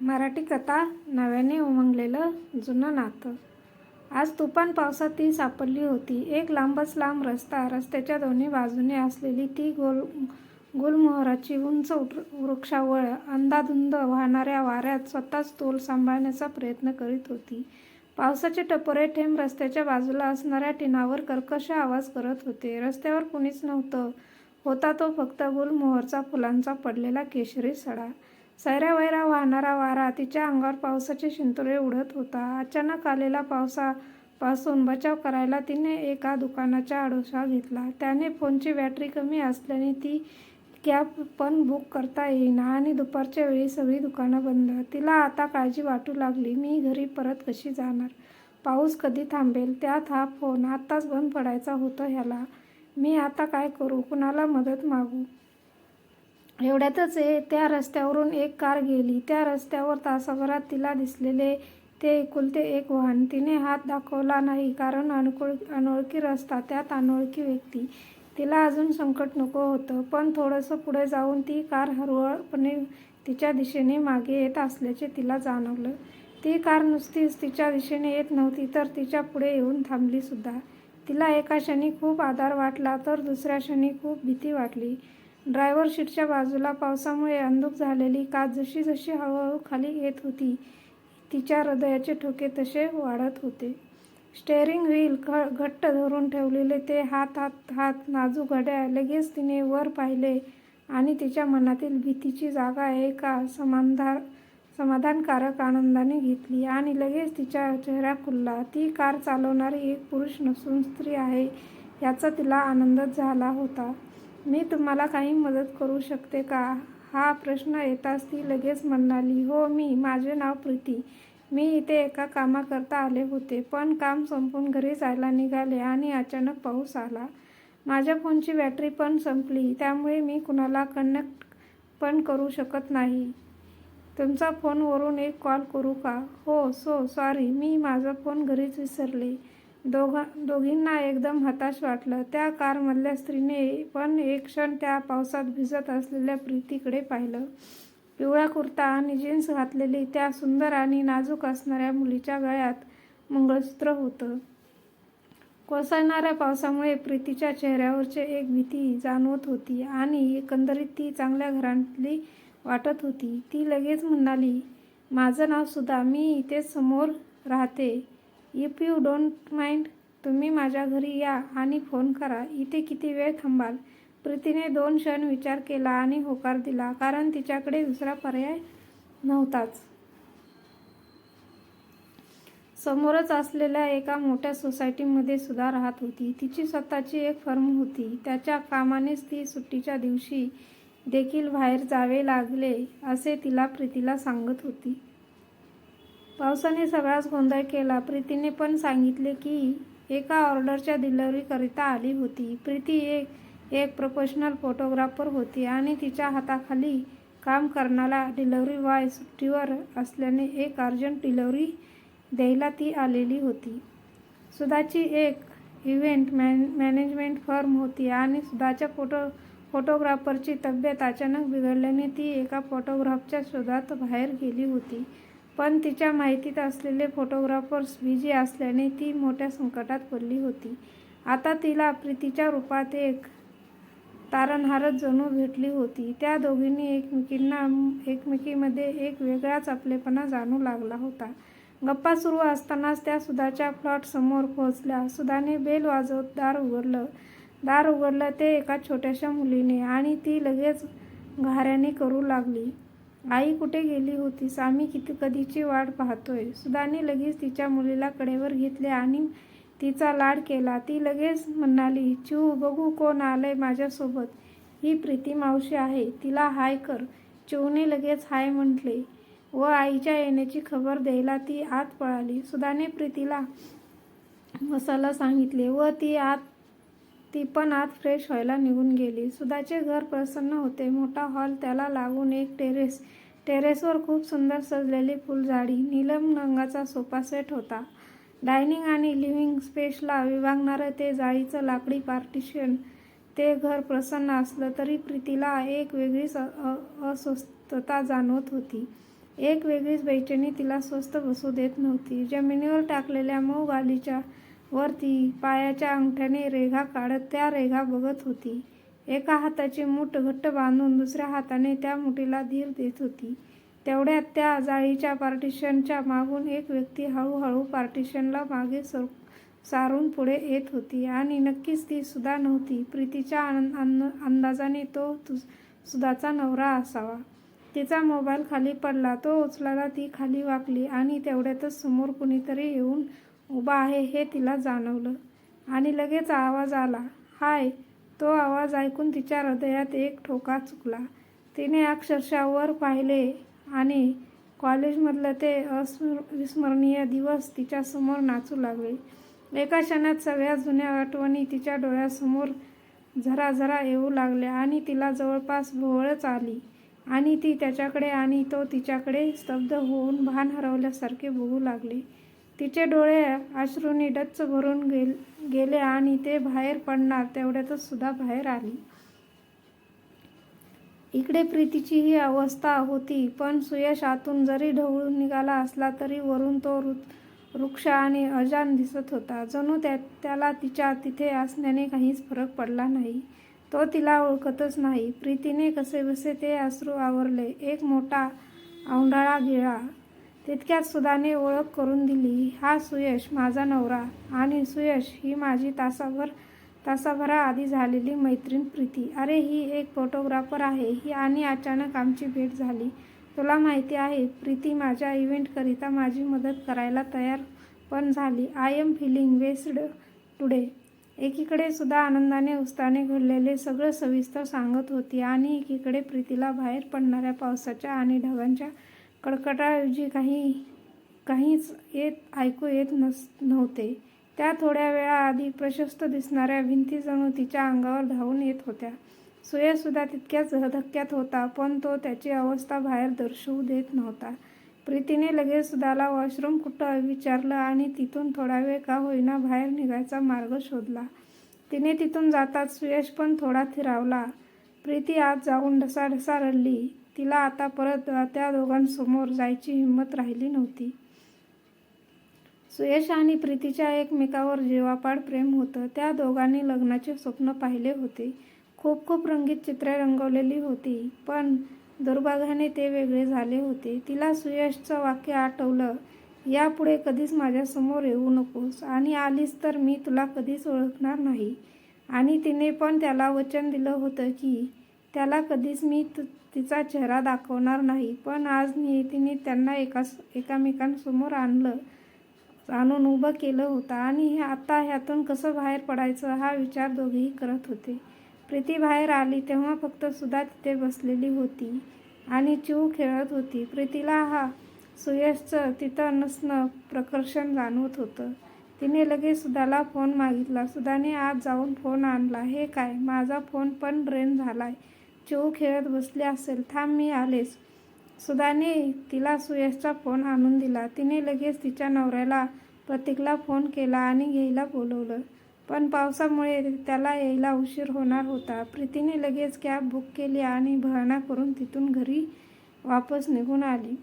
मराठी कथा नव्याने उमंगलेलं जुनं नातं. आज तुफान पावसात ती सापडली होती. एक लांबच लांब रस्ता रस्त्याच्या दोन्ही बाजूने असलेली ती गोल गुलमोहराची उंच वृक्षावळ अंदाधुंद वाहणाऱ्या वाऱ्यात स्वतःच तोल सांभाळण्याचा प्रयत्न करीत होती. पावसाचे टपोरे थेंब रस्त्याच्या बाजूला असणाऱ्या टिनावर कर्कश आवाज करत होते. रस्त्यावर कुणीच नव्हतं. होता तो फक्त गुलमोहरचा फुलांचा पडलेला केशरी सडा. सैरावैरा वाहणारा वारा तिच्या अंगावर पावसाचे शिंतोळे उडत होता. अचानक आलेला पावसापासून बचाव करायला तिने एका दुकानाचा आडोसा घेतला. त्याने फोनची बॅटरी कमी असल्याने ती कॅब पण बुक करता येईना आणि दुपारच्या वेळी सगळी दुकानं बंद. तिला आता काळजी वाटू लागली. मी घरी परत कशी जाणार? पाऊस कधी थांबेल? त्यात हा फोन आत्ताच बंद पडायचा होता ह्याला. मी आता काय करू? कुणाला मदत मागू? एवढ्यातच ए त्या रस्त्यावरून एक कार गेली. त्या रस्त्यावर तासाभरात तिला दिसलेले ते एकुलते एक वाहन. तिने हात दाखवला नाही कारण अनोळ अनोळखी रस्ता त्यात अनोळखी व्यक्ती. तिला अजून संकट नको होतं पण थोडंसं पुढे जाऊन ती कार हरवळपणे तिच्या दिशेने मागे येत असल्याचे तिला जाणवलं. ती कार नुसतीच तिच्या दिशेने येत नव्हती तर तिच्या पुढे येऊन थांबली सुद्धा. तिला एका क्षणी खूप आधार वाटला तर दुसऱ्या क्षणी खूप भीती वाटली. ड्रायव्हर सीटच्या बाजूला पावसामुळे अंधुक झालेली काच जशी जशी हळूहळू खाली येत होती तिच्या हृदयाचे ठोके तसे वाढत होते. स्टेअरिंग व्हील घ घट्ट धरून ठेवलेले ते हात हात हात नाजूक घड्या लगेच तिने वर पाहिले आणि तिच्या मनातील भीतीची जागा एका समाधान समाधानकारक आनंदाने घेतली आणि लगेच तिच्या चेहरा खुलला. ती कार चालवणारी एक पुरुष नसून स्त्री आहे याचा तिला आनंदच झाला होता. मी तुम्हाला काही मदत करू शकते का? हा प्रश्न येताच ती लगेच म्हणाली हो मी माझे नाव प्रीती. मी इथे एका कामाकरता आले होते पण काम संपून घरी जायला निघाले आणि अचानक पाऊस आला. माझ्या फोनची बॅटरी पण संपली त्यामुळे मी कुणाला कनेक्ट पण करू शकत नाही. तुमचा फोनवरून एक कॉल करू का? हो सो सॉरी मी माझा फोन घरीच विसरले. दोघ दोघींना एकदम हताश वाटलं. त्या कारमधल्या स्त्रीने पण एक क्षण त्या पावसात भिजत असलेल्या प्रीतीकडे पाहिलं. पिवळा कुर्ता आणि जीन्स घातलेली त्या सुंदर आणि नाजूक असणाऱ्या मुलीच्या गळ्यात मंगळसूत्र होतं. कोसळणाऱ्या पावसामुळे प्रीतीच्या चेहऱ्यावरचे एक भीती जाणवत होती आणि एकंदरीत ती चांगल्या घरातली वाटत होती. ती लगेच म्हणाली माझं नाव सुद्धा मी इथे समोर राहते. इफ यू डोंट माइंड तुम्ही माझ्या घरी या आणि फोन करा. इथे किती वेळ थांबाल? प्रीतीने दोन क्षण विचार केला आणि होकार दिला कारण तिच्याकडे दुसरा पर्याय नव्हताच. समोरच असलेल्या एका मोठ्या सोसायटीमध्ये सुद्धा राहत होती. तिची स्वतःची एक फर्म होती. त्याच्या कामानेच ती सुट्टीच्या दिवशी देखील बाहेर जावे लागले असे तिला प्रीतीला सांगत होती. पावसाने सगळाच गोंधळ केला. प्रीतीने पण सांगितले की एका ऑर्डरच्या डिलिव्हरीकरिता आली होती. प्रीती एक एक प्रोफेशनल फोटोग्राफर होती आणि तिच्या हाताखाली काम करणारा डिलिव्हरी बॉय सुट्टीवर असल्याने एक अर्जंट डिलिव्हरी द्यायला ती आलेली होती. सुधाची एक इव्हेंट मॅन मॅनेजमेंट फर्म होती आणि सुधाच्या फोटो फोटोग्राफरची तब्येत अचानक बिघडल्याने ती एका फोटोग्राफच्या शोधात बाहेर गेली होती. पण तिच्या माहितीत असलेले फोटोग्राफर्स बिझी असल्याने ती मोठ्या संकटात पडली होती. आता तिला प्रीतीच्या रूपात एक तारणहारच जणू भेटली होती. त्या दोघींनी एकमेकींना एकमेकीमध्ये एक वेगळाच आपलेपणा जाणू लागला होता. गप्पा सुरू असतानाच त्या सुधाच्या फ्लॉट समोर पोहोचल्या. सुधाने बेल वाजवत दार उघडलं. दार उघडलं ते एका छोट्याशा मुलीने आणि ती लगेच घाऱ्याने करू लागली. आई कुठे गेली होतीस? आम्ही किती कधीची वाट पाहतोय? सुधाने लगेच तिच्या मुलीला कडेवर घेतले आणि तिचा लाड केला. ती लगेच म्हणाली चिऊ बघू कोण आलंय माझ्यासोबत. ही प्रीती मावशी आहे. तिला हाय कर. चिऊने लगेच हाय म्हटले. व आईच्या येण्याची खबर द्यायला ती आत पळाली. सुधाने प्रीतीला मसाला सांगितले व ती आत ती पण आत फ्रेश व्हायला निघून गेली. सुधाचे घर प्रसन्न होते. मोठा हॉल त्याला लागून एक टेरेस टेरेसवर खूप सुंदर सजलेली फुलझाडी. नीलम रंगाचा सोफा सेट होता. डायनिंग आणि लिव्हिंग स्पेसला विभागणारं ते जाळीचं लाकडी पार्टिशन ते घर प्रसन्न असलं तरी प्रीतीला एक वेगळीच अ- अस्वस्थता जाणवत होती. एक वेगळीच बेचैनी तिला स्वस्त बसू देत नव्हती. जमिनीवर टाकलेल्या मऊ गालीच्या वरती पायाच्या अंगठ्याने रेघा काढत त्या रेघा बघत होती. एका हाताची मूठ घट्ट बांधून दुसऱ्या हाताने त्या मुठीला धीर देत होती. तेवढ्यात त्या जाळीच्या पार्टिशनच्या मागून एक व्यक्ती हळूहळू पार्टिशनला मागे सर सारून पुढे येत होती आणि नक्कीच ती सुद्धा नव्हती. प्रीतीच्या अंदाजाने तो तु सुधाचा नवरा असावा. तिचा मोबाईल खाली पडला. तो उचलायला ती खाली वाकली आणि तेवढ्यातच समोर कुणीतरी येऊन उभा आहे हे तिला जाणवलं. आणि लगेच आवाज आला हाय. तो आवाज ऐकून तिच्या हृदयात एक ठोका चुकला. तिने अक्षरशः वर पाहिले आणि कॉलेजमधलं ते अविस्मरणीय दिवस तिच्यासमोर नाचू लागले. एका क्षणात सगळ्या जुन्या आठवणी तिच्या डोळ्यासमोर झरा झरा येऊ लागल्या आणि तिला जवळपास भोवळच आली. आणि ती त्याच्याकडे आणि तो तिच्याकडे स्तब्ध होऊन भान हरवल्यासारखे बघू लागले. तिचे डोळे अश्रूंनी डच्च भरून गेल गेले आणि ते बाहेर पडणार तेवढ्यातच सुद्धा बाहेर आली. इकडे प्रीतीची ही अवस्था होती पण सुयश आतून जरी ढवळून निघाला असला तरी वरून तो रु वृक्ष आणि अजान दिसत होता. जणू त्या त्याला तिच्या तिथे असण्याने काहीच फरक पडला नाही. तो तिला ओळखतच नाही. प्रीतीने कसेबसे ते अश्रू आवरले. एक मोठा औंढाळा गिळा तितक्यात सुधाने ओळख करून दिली हा सुयश माझा नवरा आणि सुयश ही माझी तासाभर तासाभराआधी झालेली मैत्रीण प्रीती. अरे ही एक फोटोग्राफर आहे. ही आणि अचानक आमची भेट झाली. तुला माहिती आहे प्रीती माझ्या इव्हेंटकरिता माझी मदत करायला तयार पण झाली. I am feeling blessed today एकीकडे सुद्धा आनंदाने उत्साहाने घडलेले सगळं सविस्तर सांगत होती आणि एकीकडे प्रीतीला बाहेर पडणाऱ्या पावसाच्या आणि ढगांच्या कडकडाऐवजी काही काहीच येत ऐकू येत नस नव्हते. त्या थोड्या वेळाआधी प्रशस्त दिसणाऱ्या भिंती जणू तिच्या अंगावर धावून येत होत्या. सुयसुद्धा तितक्याच धक्क्यात होता पण तो त्याची अवस्था बाहेर दर्शवू देत नव्हता. प्रीतीने लगेच सुधाला वॉशरूम कुठं विचारलं आणि तिथून थोडा वेळ का होईना बाहेर निघायचा मार्ग शोधला. तिने तिथून जाताच सुयश पण थोडा थिरावला. प्रीती आत जाऊन ढसाढसा रडली. तिला आता परत त्या दोघांसमोर जायची हिंमत राहिली नव्हती. सुयश आणि प्रीतीच्या एकमेकावर जीवापाड प्रेम होतं. त्या दोघांनी लग्नाचे स्वप्न पाहिले होते. खूप खूप रंगीत चित्रे रंगवलेली होती पण दुर्भाग्याने ते वेगळे झाले होते. तिला सुयशचं वाक्य आठवलं यापुढे कधीच माझ्यासमोर येऊ नकोस आणि आलीस तर मी तुला कधीच ओळखणार नाही. आणि तिने पण त्याला वचन दिलं होतं की त्याला कधीच मी तु तिचा चेहरा दाखवणार नाही. पण आज नियतीने त्यांना एका एकामेकांसमोर आणलं आणून उभं केलं होतं. आणि हे आता ह्यातून कसं बाहेर पडायचं हा विचार दोघेही करत होते. प्रीती बाहेर आली तेव्हा फक्त सुद्धा तिथे बसलेली होती आणि चिव खेळत होती. प्रीतीला हा सुयशचं तिथं नसणं प्रकर्षण जाणवत होतं. तिने लगेच सुधाला फोन मागितला. सुधाने आज जाऊन फोन आणला. हे काय? माझा फोन पण ड्रेन झाला आहे चिव खेळत बसले असेल थांब मी आलेच. सुधाने तिला सुयशचा फोन आणून दिला. तिने लगेच तिच्या नवऱ्याला प्रतीकला फोन केला आणि घ्यायला बोलवलं. पण पावसामुळे त्याला यायला उशीर होणार होता. प्रीतीने लगेच कॅब बुक केली आणि भरणा करून तिथून घरी वापस निघून आली.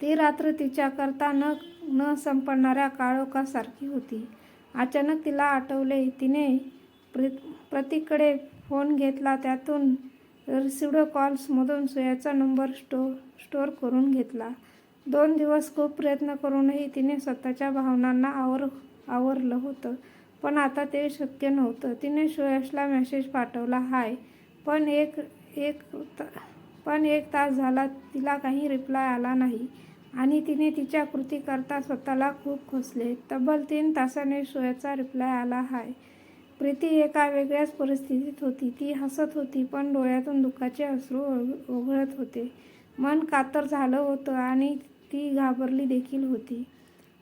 ती रात्र तिच्याकरता न न संपणाऱ्या काळोखासारखी होती. अचानक तिला आठवले तिने प्र प्रतीककडे फोन घेतला त्यातून रिसिव्ड कॉल्समधून सुयाचा नंबर स्टो स्टोअर करून घेतला. दोन दिवस खूप प्रयत्न करूनही तिने स्वतःच्या भावनांना आवर आवरलं होतं. पण आता ते शक्य नव्हतं. तिने सुयशला मेसेज पाठवला हाय. पण एक एक पण एक तास झाला तिला काही रिप्लाय आला नाही. आणि तिने तिच्या कृतीकरता स्वतःला खूप खोसले तब्बल तीन तासाने सुयाचा रिप्लाय आला हाय. प्रीती एका वेगळ्याच परिस्थितीत होती. ती हसत होती पण डोळ्यातून दुःखाचे अश्रू ओघळत होते. मन कातर झालं होतं आणि ती घाबरली देखील होती.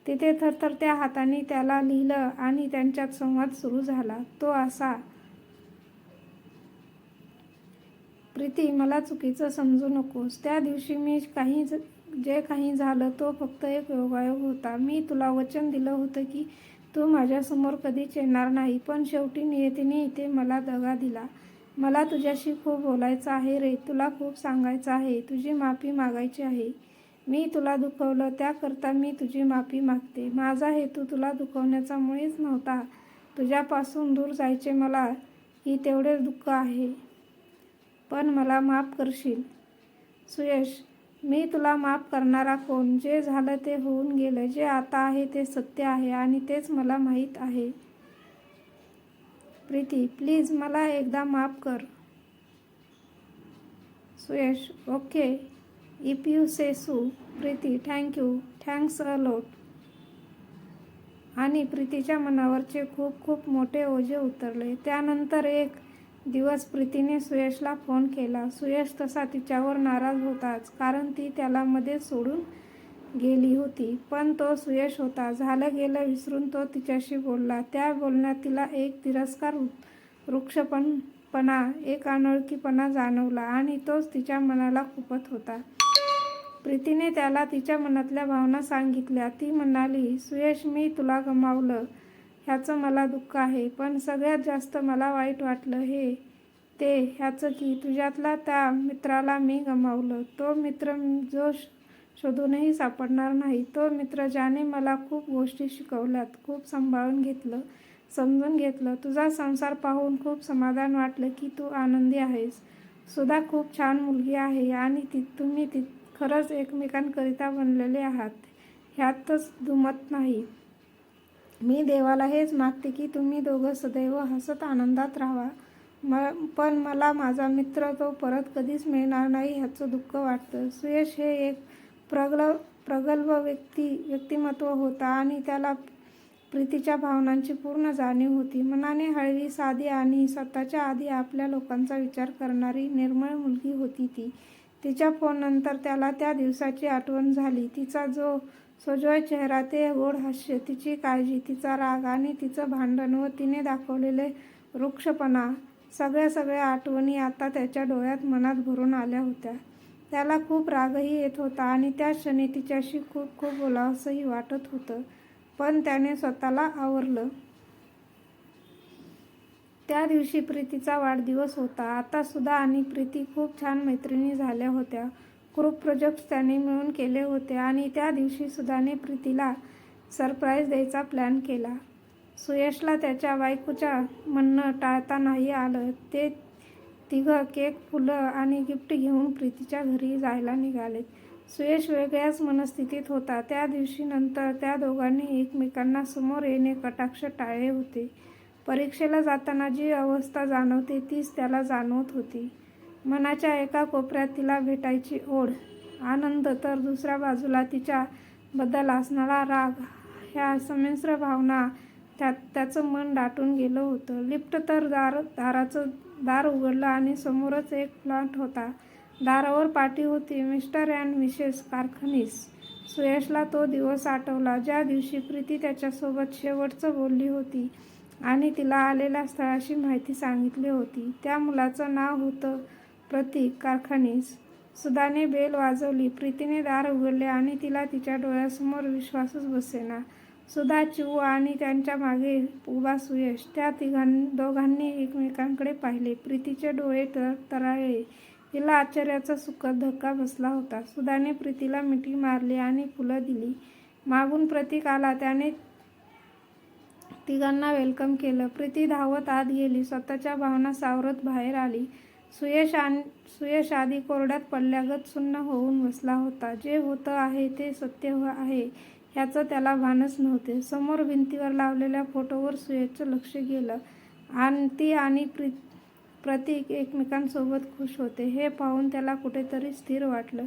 तिथे थरथरत्या हाताने त्याला लिहिलं आणि त्यांच्यात संवाद सुरू झाला. तो असा प्रीती मला चुकीचं समजू नकोस. त्या दिवशी मी काही जे काही झालं तो फक्त एक योगायोग होता. मी तुला वचन दिलं होतं की तू माझ्यासमोर कधीच येणार नाही. पण शेवटी नियतीने इथे मला दगा दिला. मला तुझ्याशी खूप बोलायचं आहे रे. तुला खूप सांगायचं आहे. तुझी माफी मागायची आहे. मी तुला दुखवलं. त्याकरता मी तुझी माफी मागते. माझा हेतू तुला दुखवण्याचा मुळीच नव्हता. तुझ्यापासून दूर जायचे मला ही तेवढेच दुःख आहे. पण मला माफ करशील. सुयश मी तुला माफ करणारा कोण जे झालं ते होऊन गेलं. जे आता आहे ते सत्य आहे आणि तेच मला माहीत आहे. प्रीती प्लीज मला एकदा माफ कर. Suyash okay. If you say so Preeti thank you thanks a लोट. आणि प्रीतीच्या मनावरचे खूप खूप मोठे ओझे उतरले. त्यानंतर एक दिवस प्रीतीने सुयशला फोन केला. सुयश तसा तिच्यावर नाराज होताच कारण ती त्याला मध्ये सोडून गेली होती. पण तो सुयश होता. झालं गेलं विसरून तो तिच्याशी बोलला. त्या बोलण्यात तिला एक तिरस्कार वृक्षपणपणा एक अनोळखीपणा जाणवला आणि तोच तिच्या मनाला खुपत होता. प्रीतीने त्याला तिच्या मनातल्या भावना सांगितल्या. ती म्हणाली सुयश मी तुला गमावलं. ह्याचं मला दुःख आहे पण सगळ्यात जास्त मला वाईट वाटलं हे ते ह्याचं की तुझ्यातला त्या मित्राला मी गमावलं. तो मित्र जो शोधूनही सापडणार नाही तो मित्र ज्याने मला खूप गोष्टी शिकवल्यात खूप सांभाळून घेतलं समजून घेतलं तुझा संसार पाहून खूप समाधान वाटलं की तू आनंदी आहेस. सुद्धा खूप छान मुलगी आहे आणि ती तुम्ही ती खरंच एकमेकांकरिता बनलेले आहात. ह्यातच दुमत नाही. मी देवाला हेच मागते की तुम्ही दोघं सदैव हसत आनंदात राहा म पण मला माझा मित्र तो परत कधीच मिळणार नाही ह्याचं दुःख वाटतं. सुयश हे एक प्रगल प्रगल्भ व्यक्ती व्यक्तिमत्व होता आणि त्याला प्रीतीच्या भावनांची पूर्ण जाणीव होती. मनाने हळवी साधी आणि स्वतःच्या आधी आपल्या लोकांचा विचार करणारी निर्मळ मुलगी होती ती. तिच्या फोननंतर त्याला त्या दिवसाची आठवण झाली. तिचा जो सोजवळ चेहरा ते गोड हास्य तिची काळजी तिचा राग आणि तिचं भांडण व तिने दाखवलेले वृक्षपणा सगळ्या सगळ्या आठवणी आता त्याच्या डोळ्यात मनात भरून आल्या होत्या. त्याला खूप रागही येत होता आणि त्या क्षणी तिच्याशी खूप खूप बोलावंसंही वाटत होतं पण त्याने स्वतःला आवरलं. त्या दिवशी प्रीतीचा वाढदिवस होता. आता सुद्धा आणि प्रीती खूप छान मैत्रिणी झाल्या होत्या. ग्रुप प्रोजेक्ट्स त्याने मिळून केले होते आणि त्या दिवशी सुधाने प्रीतीला सरप्राईज द्यायचा प्लॅन केला. सुयशला त्याच्या बायकोच्या म्हणणं टाळता नाही आलं. ते तिघं केक फुलं आणि गिफ्ट घेऊन प्रीतीच्या घरी जायला निघाले. सुयश वेगळ्याच मनस्थितीत होता. त्या दिवशी नंतर त्या दोघांनी एकमेकांना समोर येणे कटाक्ष टाळले होते. परीक्षेला जाताना जी अवस्था जाणवते तीच त्याला जाणवत होती. मनाच्या एका कोपऱ्यात तिला भेटायची ओढ. आनंद तर दुसऱ्या बाजूला तिच्याबद्दल असणारा राग. ह्या संमिश्र भावना त्यात त्याचं मन दाटून गेलं होतं. लिफ्ट तर दार दाराचं दार उघडलं आणि समोरच एक प्लांट होता. दारावर पाटी होती. Mister and missus Karkhanis. सुयशला तो दिवस आठवला. ज्या दिवशी प्रीती त्याच्यासोबत शेवटचं बोलली होती आणि तिला आलेल्या स्थळाशी माहिती सांगितली होती. त्या मुलाचं नाव होतं प्रतीक कारखानीस सुधाने बेल वाजवली. प्रीतीने दार उघडले आणि तिला तिच्या डोळ्यासमोर विश्वासच बसेना. सुधा चिऊ आणि त्यांच्या मागे उभा सुयश त्या तिघां दोघांनी एकमेकांकडे पाहिले. प्रीतीचे डोळे तर तराळे. तिला आश्चर्याचा सुखद धक्का बसला होता. सुधाने प्रीतीला मिठी मारली आणि फुलं दिली. मागून प्रतीक आला. त्याने तिघांना वेलकम केलं. प्रीती धावत आत गेली. स्वतःच्या भावना सावरत बाहेर आली. सुयश सुयश आधी कोरड्यात पडल्यागत सुन्न होऊन बसला होता. जे होतं आहे ते सत्य आहे ह्याचं त्याला भानच नव्हते. समोर भिंतीवर लावलेल्या फोटोवर सुयशचं लक्ष गेलं. आणि ती आणि प्री प्रतीक एकमेकांसोबत खुश होते. हे पाहून त्याला कुठेतरी स्थिर वाटलं.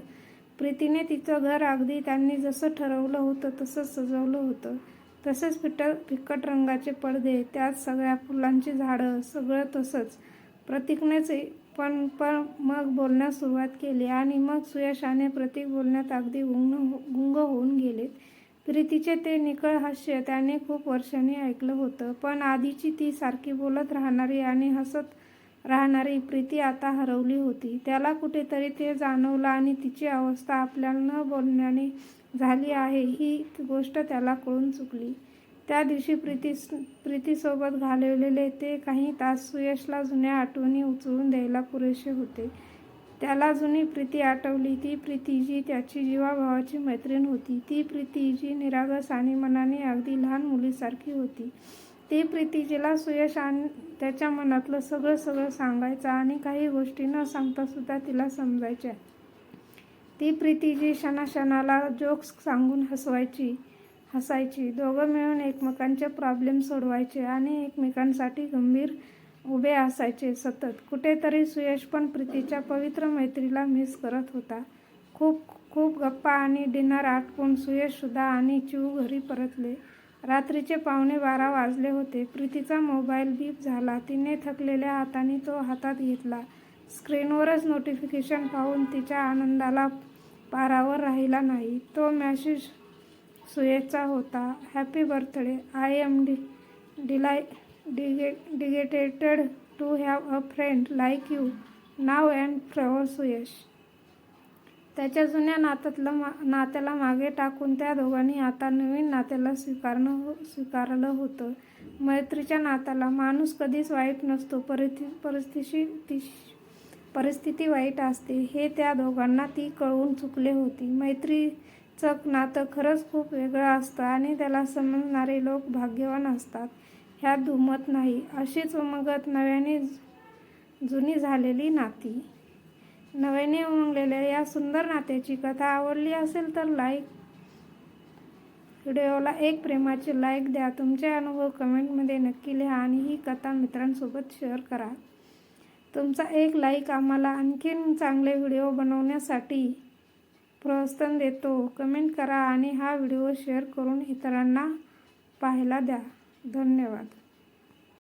प्रीतीने तिचं घर अगदी त्यांनी जसं ठरवलं होतं तसंच सजवलं होतं. तसेच फिट फिक्कट रंगाचे पडदे त्यात सगळ्या फुलांची झाडं सगळं तसंच. प्रतीकनेच पण पण मग बोलण्यास सुरुवात केली आणि मग सुयशाने प्रतीक बोलण्यात अगदी गुंग गुंग होऊन गेलेत. प्रीतीचे ते निकळ हास्य त्याने खूप वर्षांनी ऐकलं होतं पण आधीची ती सारखी बोलत राहणारी आणि हसत राहणारी प्रीती आता हरवली होती. त्याला कुठेतरी ते जाणवलं आणि तिची अवस्था आपल्याला न बोलण्याने झाली आहे ही गोष्ट त्याला कळून चुकली. त्या दिवशी प्रीती प्रीतीसोबत घालवलेले ते काही तास सुयशला जुन्या आठवणी उचलून द्यायला पुरेसे होते. त्याला जुनी प्रीती आठवली. ती प्रीती जी त्याची जीवाभावाची मैत्रीण होती. ती प्रीती जी निरागस आणि मनाने अगदी लहान मुलीसारखी होती. ती प्रीती जिला सुयश आणि त्याच्या मनातलं सगळं सगळं सांगायचं आणि काही गोष्टी न सांगता सुद्धा तिला समजायच्या. ती प्रीती जी क्षणाक्षणाला जोक्स सांगून हसवायची. हसायची. दोघं मिळून एकमेकांचे प्रॉब्लेम सोडवायचे आणि एकमेकांसाठी गंभीर उभे असायचे सतत. कुठेतरी सुयश पण प्रीतीच्या पवित्र मैत्रीला मिस करत होता. खूप खूप गप्पा आणि डिनर आटपून सुयशसुद्धा आणि चिऊ घरी परतले. रात्रीचे पावणे बारा वाजले होते. प्रीतीचा मोबाईल बीप झाला. तिने थकलेल्या हाताने तो हातात घेतला. स्क्रीनवरच नोटिफिकेशन पाहून तिच्या आनंदाला पारावर राहिला नाही. तो मॅसेज सुयेचा होता. हॅपी बर्थडे आय एम डी डिलाय डिगे dedicated to have a friend like you now and फ्रॉवर Suyash त्याच्या जुन्या नात्यातलं मा नात्याला मागे टाकून त्या दोघांनी आता नवीन नात्याला स्वीकारणं हो स्वीकारलं होतं. मैत्रीच्या नात्याला माणूस कधीच वाईट नसतो. परिस्थिती परिस्थिती परिस्थिती वाईट असते. हे त्या दोघांना ती कळवून चुकले होती. मैत्री चक नातं खरंच खूप वेगळं असतं आणि त्याला समजणारे लोक भाग्यवान असतात. ह्यात दुमत नाही अशीच उमगत नव्याने जुनी झालेली नाती. नव्याने उमंगलेल्या या सुंदर नात्याची कथा आवडली असेल तर लाईक व्हिडिओला एक प्रेमाची लाईक द्या. तुमचे अनुभव कमेंटमध्ये नक्की लिहा आणि ही कथा मित्रांसोबत शेअर करा. तुमचा एक लाईक आम्हाला आणखीन चांगले व्हिडिओ बनवण्यासाठी प्रोत्साहन देतो. कमेंट करा आणि हा व्हिडिओ शेअर करून इतरांना पाहायला द्या. धन्यवाद.